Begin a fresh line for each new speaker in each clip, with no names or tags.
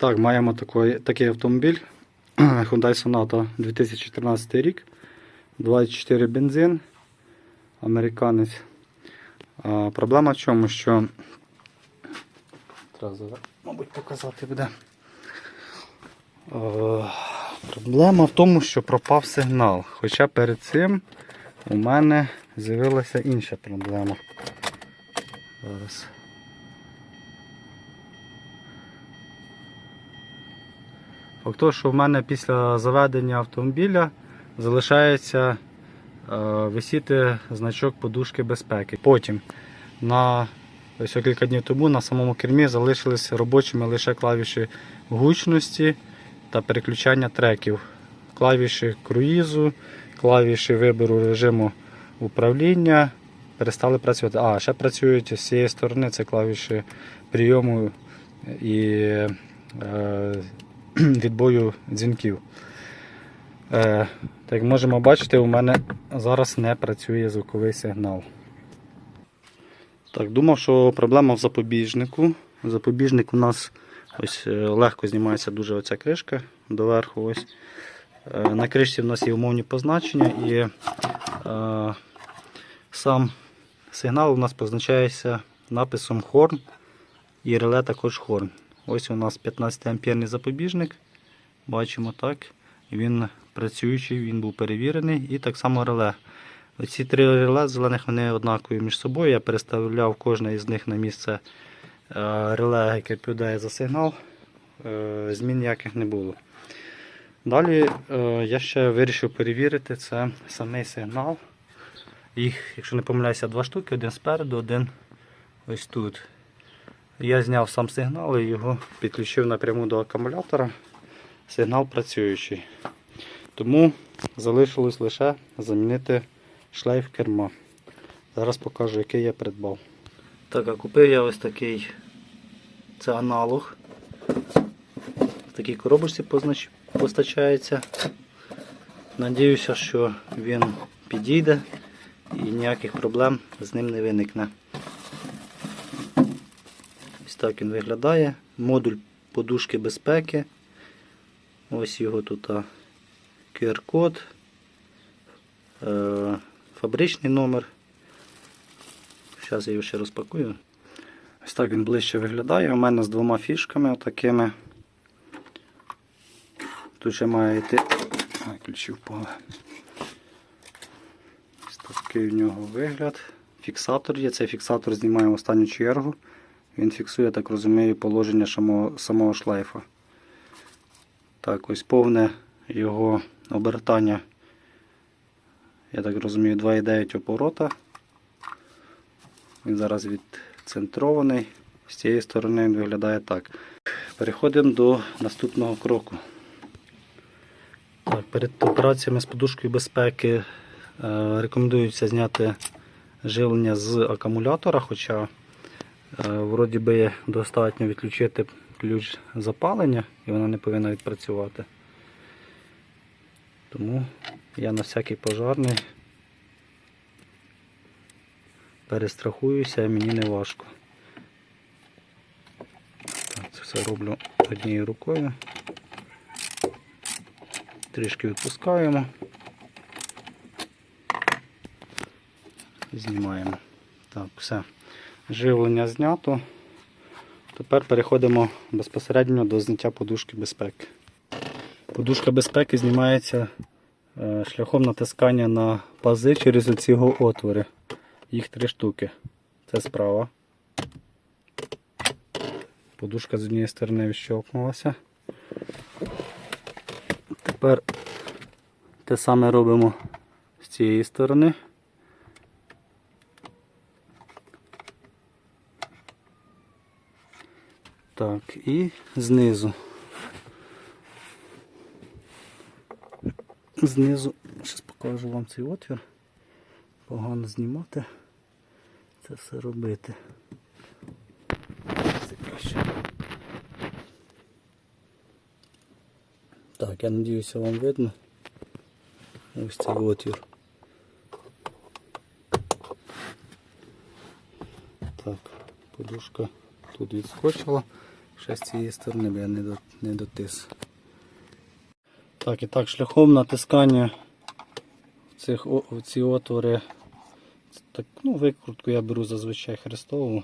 Так, маємо такий, такий автомобіль Hyundai Sonata 2014 рік. 24 бензин. Американець. А, проблема в чому, що. Треба, мабуть, показати буде. Проблема в тому, що пропав сигнал. Хоча перед цим у мене з'явилася інша проблема. Зараз. Факт того, що в мене після заведення автомобіля залишається е, висіти значок подушки безпеки. Потім на ось кілька днів тому на самому кермі залишилися робочими лише клавіші гучності та переключання треків, клавіші круїзу, клавіші вибору режиму управління перестали працювати. А, ще працюють з цієї сторони, це клавіші прийому і е, відбою дзвінків. Е, як можемо бачити, у мене зараз не працює звуковий сигнал. Так, думав, що проблема в запобіжнику. Запобіжник у нас ось е, легко знімається дуже оця кришка доверху. Ось. Е, На кришці у нас є умовні позначення і е, сам сигнал у нас позначається написом Horn і реле також Horn. Ось у нас 15 амперний запобіжник. Бачимо так. Він працюючий, він був перевірений. І так само реле. Оці три реле зелених вони однакові між собою. Я переставляв кожне із них на місце е, реле, яке відповідає за сигнал. Е, Змін ніяких не було. Далі е, я ще вирішив перевірити це самий сигнал. Їх, якщо не помиляюся, два штуки, один спереду, один ось тут. Я зняв сам сигнал і його підключив напряму до акумулятора. Сигнал працюючий. Тому залишилось лише замінити шлейф керма. Зараз покажу, який я придбав. Так, а купив я ось такий це аналог. В такій коробочці познач... постачається. Надіюся, що він підійде і ніяких проблем з ним не виникне. Так він виглядає. Модуль подушки безпеки. Ось його тут QR-код, е, фабричний номер. Зараз я його ще розпакую. Ось так він ближче виглядає. У мене з двома фішками отакими. Тут ще має йти. Ай, ключі впали. Ось такий в нього вигляд. Фіксатор є. Цей фіксатор знімаємо в останню чергу. Він фіксує, так розумію, положення самого, самого шлейфа. Так, ось повне його обертання, я так розумію, 2,9 оборота. Він зараз відцентрований. З цієї сторони він виглядає так. Переходимо до наступного кроку. Так, перед операціями з подушкою безпеки е, рекомендується зняти живлення з акумулятора, хоча вроді би достатньо відключити ключ запалення і вона не повинна відпрацювати. Тому я на всякий пожарний перестрахуюся, мені не важко. Це все роблю однією рукою. Трішки відпускаємо. Знімаємо. Так, все. Живлення знято. Тепер переходимо безпосередньо до зняття подушки безпеки. Подушка безпеки знімається е, шляхом натискання на пази через оці отвори. Їх три штуки. Це справа. Подушка з однієї сторони відщелкнулася. Тепер те саме робимо з цієї сторони. Так, і знизу. Знизу, зараз покажу вам цей отвір. Погано знімати. Це все робити. Це краще. Так, я надіюся вам видно. Ось цей отвір. Так, подушка тут відскочила. Ще з цієї сторони, бо я не, до, не дотис. Так, і так, шляхом натискання в, цих, в ці отвори. Так, ну, викрутку я беру зазвичай хрестову.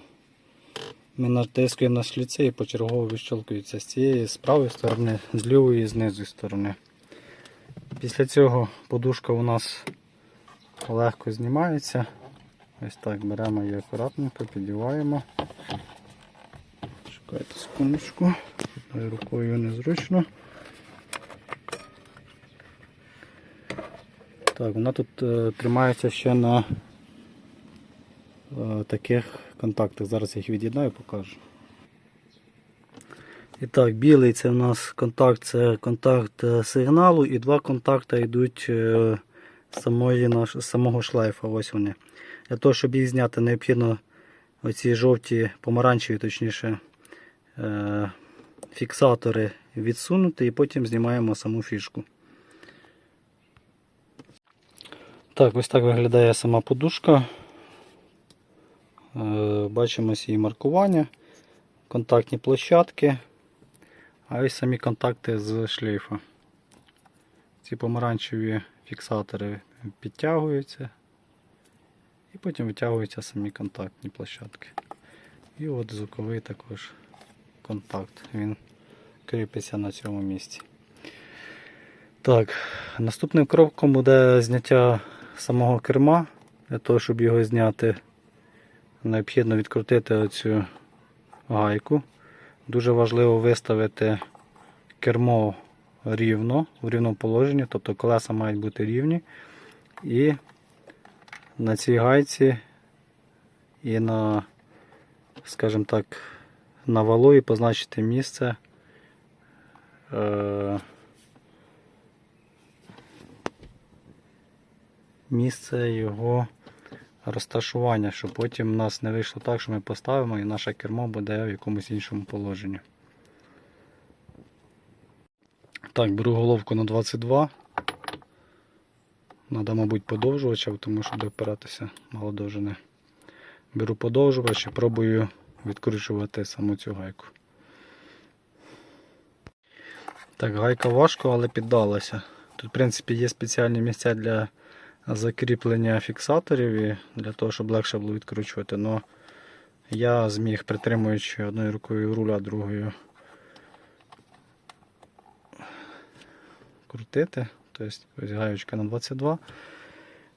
Ми натискуємо на шліці і почергово відщолкується з цієї, з правої сторони, з лівої і з нижньої сторони. Після цього подушка у нас легко знімається. Ось так беремо її акуратненько, підіваємо. Чекайте секундочку. Одною рукою незручно. Так, вона тут е, тримається ще на е, таких контактах. Зараз я їх від'єднаю покажу. І так, білий це у нас контакт, це контакт е, сигналу, і два контакти йдуть е, самої наш, самого шлейфа. Ось вони. Для того, щоб їх зняти, необхідно оці жовті, помаранчеві, точніше, фіксатори відсунути і потім знімаємо саму фішку. Так, ось так виглядає сама подушка. Е, Бачимо її маркування, контактні площадки, а ось самі контакти з шлейфа. Ці помаранчеві фіксатори підтягуються і потім витягуються самі контактні площадки. І от звуковий також контакт. Він кріпиться на цьому місці. Так, наступним кроком буде зняття самого керма. Для того, щоб його зняти, необхідно відкрутити оцю гайку. Дуже важливо виставити кермо рівно, в рівному положенні, тобто колеса мають бути рівні. І на цій гайці і на, скажімо так, на валу і позначити місце. Е, місце його розташування, щоб потім у нас не вийшло так, що ми поставимо і наше кермо буде в якомусь іншому положенні. Так, беру головку на 22. Надо, мабуть, подовжувача, тому що буде опиратися мало. Беру подовжувач і пробую відкручувати саму цю гайку. Так, гайка важко, але піддалася. Тут, в принципі, є спеціальні місця для закріплення фіксаторів і для того, щоб легше було відкручувати. Но я зміг, притримуючи одною рукою руля, другою крутити. Тобто ось гаючка на 22.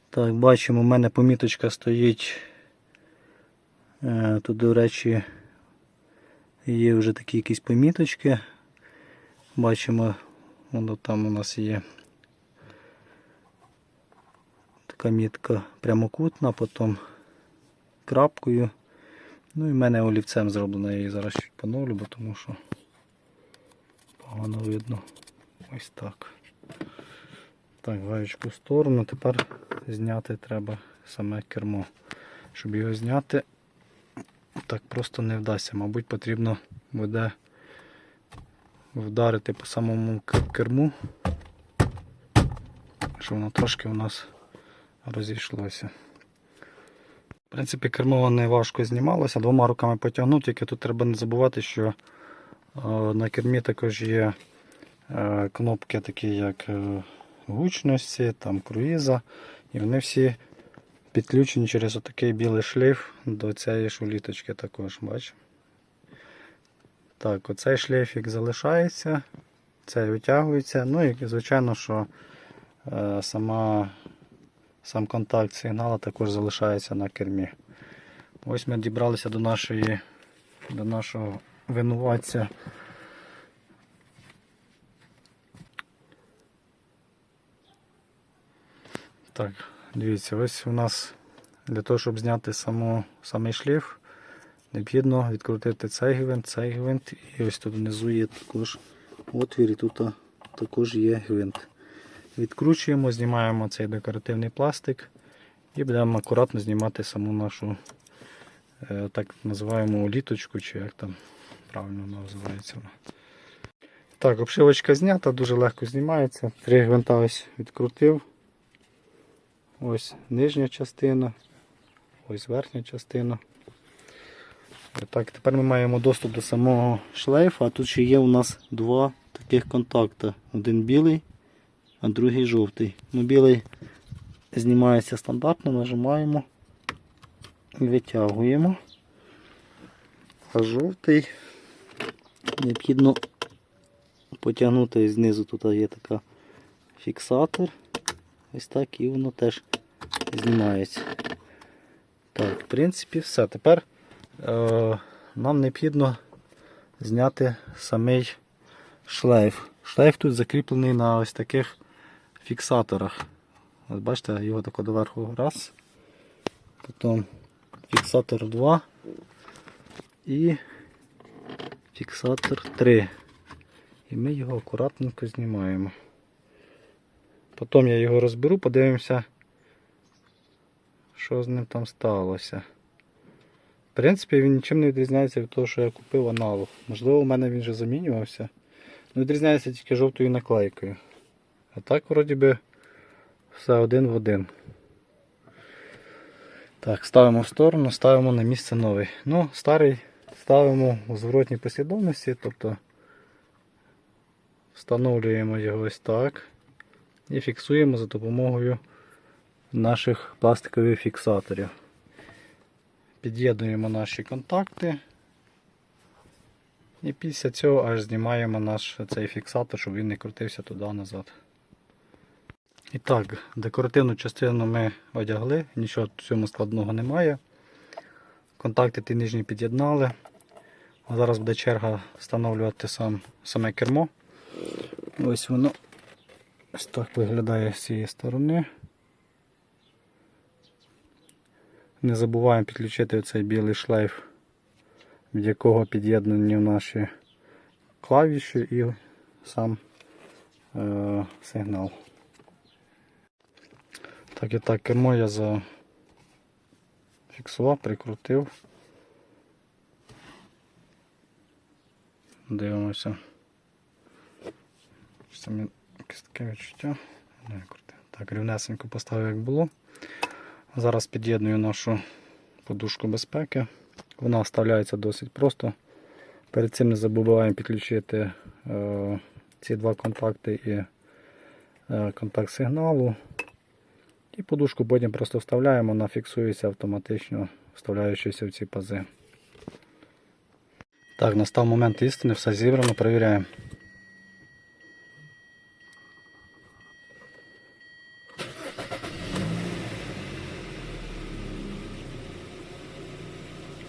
Так, бачимо, у мене поміточка стоїть. Е, Тут, до речі, є вже такі якісь поміточки. Бачимо, воно там у нас є така мітка прямокутна, потім крапкою. Ну і в мене олівцем зроблено, я її зараз чуть поновлю, бо тому що погано видно. Ось так. Так, гаючку в сторону. Тепер зняти треба саме кермо. Щоб його зняти, так просто не вдасться. Мабуть, потрібно буде вдарити по самому керму, щоб воно трошки у нас розійшлося. В принципі, кермо не важко знімалося, двома руками потягнув, тільки тут треба не забувати, що е, на кермі також є е, кнопки такі, як е, гучності, там круїза, і вони всі підключені через отакий білий шлейф до цієї шуліточки також, бачимо. Так, оцей шлейфік залишається, цей витягується. Ну і звичайно, що е, сама, сам контакт сигнала також залишається на кермі. Ось ми дібралися до нашої до нашого винуватця. Так, дивіться, ось у нас для того, щоб зняти саму, самий шлейф, необхідно відкрутити цей гвинт, цей гвинт, і ось тут внизу є також отвір, і тут також є гвинт. Відкручуємо, знімаємо цей декоративний пластик і будемо акуратно знімати саму нашу е, так називаємо літочку, чи як там правильно вона називається. Так, обшивочка знята, дуже легко знімається. Три гвинта ось відкрутив. Ось нижня частина, ось верхня частина. Так, тепер ми маємо доступ до самого шлейфа, а тут ще є у нас два таких контакти. Один білий, а другий жовтий. Ну, білий знімається стандартно, нажимаємо і витягуємо. А жовтий необхідно потягнути знизу тут є така фіксатор. Ось так і воно теж знімається. Так, в принципі, все. Тепер е, нам необхідно зняти самий шлейф. Шлейф тут закріплений на ось таких фіксаторах. От бачите, його тако доверху раз. Потім фіксатор 2 і фіксатор 3. І ми його акуратненько знімаємо. Потім я його розберу, подивимося, що з ним там сталося. В принципі, він нічим не відрізняється від того, що я купив аналог. Можливо, у мене він вже замінювався. Ну, відрізняється тільки жовтою наклейкою. А так, вроді би, все один в один. Так, ставимо в сторону, ставимо на місце новий. Ну, старий ставимо у зворотній послідовності, тобто встановлюємо його ось так і фіксуємо за допомогою наших пластикових фіксаторів. Під'єднуємо наші контакти. І після цього аж знімаємо наш цей фіксатор, щоб він не крутився туди-назад. І так, декоративну частину ми одягли, нічого в цьому складного немає. Контакти ті нижні під'єднали. Зараз буде черга встановлювати сам, саме кермо. Ось воно ось так виглядає з цієї сторони. Не забуваємо підключити цей білий шлейф, від якого під'єднані наші клавіші і сам е, сигнал. Так і так кермо я зафіксував, прикрутив. Дивимося. Самі якесь таке відчуття. Не крути. Так, рівнесенько поставив, як було. Зараз під'єдную нашу подушку безпеки. Вона вставляється досить просто. Перед цим не забуваємо підключити е, ці два контакти і е, контакт сигналу. І подушку потім просто вставляємо, вона фіксується автоматично, вставляючись в ці пази. Так, настав момент істини, все зібрано, перевіряємо.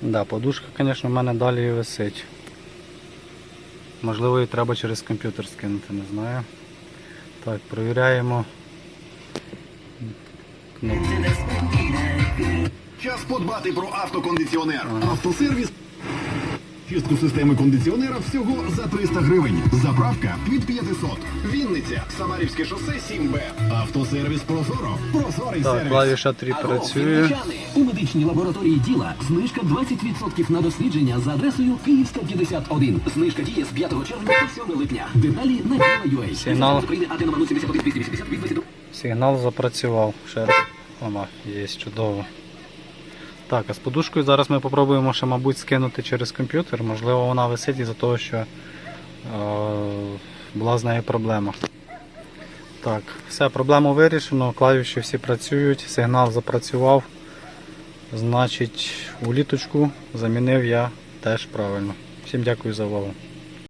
Да, подушка, звісно, в мене далі висить. Можливо, її треба через комп'ютер скинути, не знаю. Так, перевіряємо. Кнопку.
Час подбати про автокондиціонер. Автосервіс. Чистку системи кондиціонера всього за 300 гривень. Заправка від 500. Вінниця. Самарівське шосе 7Б. Автосервіс Прозоро. Прозорий
Так,
сервіс.
клавіша 3 працює.
У медичній лабораторії діла знижка 20% на дослідження за адресою Київська 51. Знижка діє з 5 червня по 7 липня. Деталі на Діла.ua.
Сигнал.
України АТ номер 071 280 від 22.
Сигнал запрацював. Ще раз. Ома, є чудово. Так, а з подушкою зараз ми спробуємо ще, мабуть, скинути через комп'ютер. Можливо, вона висить із-за того, що е, була з нею проблема. Так, все, проблему вирішено, клавіші всі працюють, сигнал запрацював. Значить, уліточку замінив я теж правильно. Всім дякую за увагу.